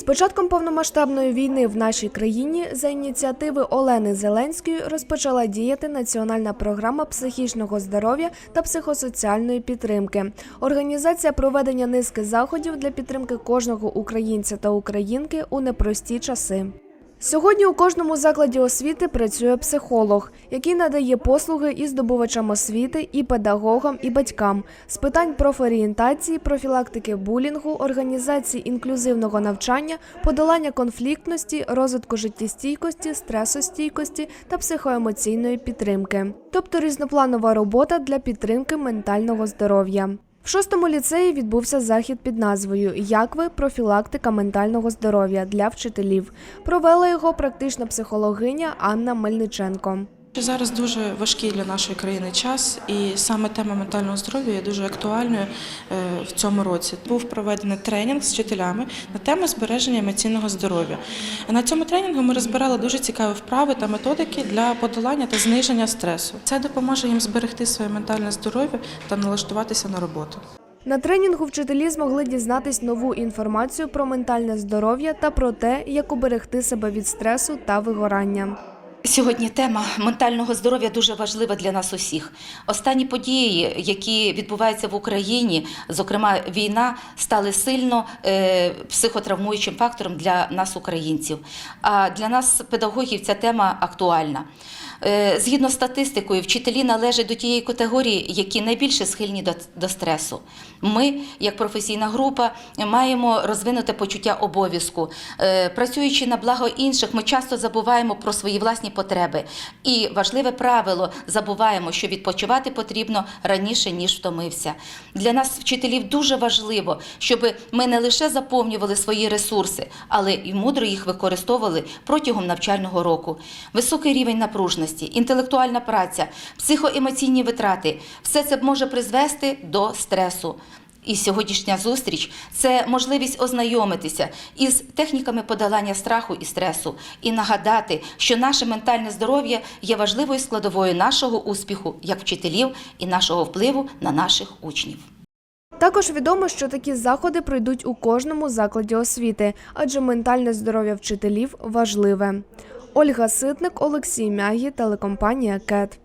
З початком повномасштабної війни в нашій країні за ініціативи Олени Зеленської розпочала діяти національна програма психічного здоров'я та психосоціальної підтримки. Організація проведення низки заходів для підтримки кожного українця та українки у непрості часи. Сьогодні у кожному закладі освіти працює психолог, який надає послуги і здобувачам освіти, і педагогам, і батькам з питань профорієнтації, профілактики булінгу, організації інклюзивного навчання, подолання конфліктності, розвитку життєстійкості, стресостійкості та психоемоційної підтримки, тобто різнопланова робота для підтримки ментального здоров'я. В шостому ліцеї відбувся захід під назвою Як ви профілактика ментального здоров'я для вчителів. Провела його практична психологиня Анна Мельниченко. Зараз дуже важкий для нашої країни час, і саме тема ментального здоров'я є дуже актуальною е, в цьому році. Був проведений тренінг з вчителями на тему збереження емоційного здоров'я. На цьому тренінгу ми розбирали дуже цікаві вправи та методики для подолання та зниження стресу. Це допоможе їм зберегти своє ментальне здоров'я та налаштуватися на роботу. На тренінгу вчителі змогли дізнатись нову інформацію про ментальне здоров'я та про те, як уберегти себе від стресу та вигорання. Сьогодні тема ментального здоров'я дуже важлива для нас усіх. Останні події, які відбуваються в Україні, зокрема війна, стали сильно е, психотравмуючим фактором для нас, українців. А для нас, педагогів, ця тема актуальна. Е, Згідно з статистикою, вчителі належать до тієї категорії, які найбільше схильні до, стресу. Ми, як професійна група, маємо розвинуте почуття обов'язку. Е, Працюючи на благо інших, ми часто забуваємо про свої власні потреби. І важливе правило забуваємо, що відпочивати потрібно раніше, ніж втомився. Для нас, вчителів, дуже важливо, щоб ми не лише заповнювали свої ресурси, але й мудро їх використовували протягом навчального року. Високий рівень напружності, інтелектуальна праця, психоемоційні витрати все це може призвести до стресу. І сьогоднішня зустріч це можливість ознайомитися із техніками подолання страху і стресу і нагадати, що наше ментальне здоров'я є важливою складовою нашого успіху як вчителів і нашого впливу на наших учнів. Також відомо, що такі заходи пройдуть у кожному закладі освіти, адже ментальне здоров'я вчителів важливе. Ольга Ситник, Олексій Мягі, телекомпанія КЕТ.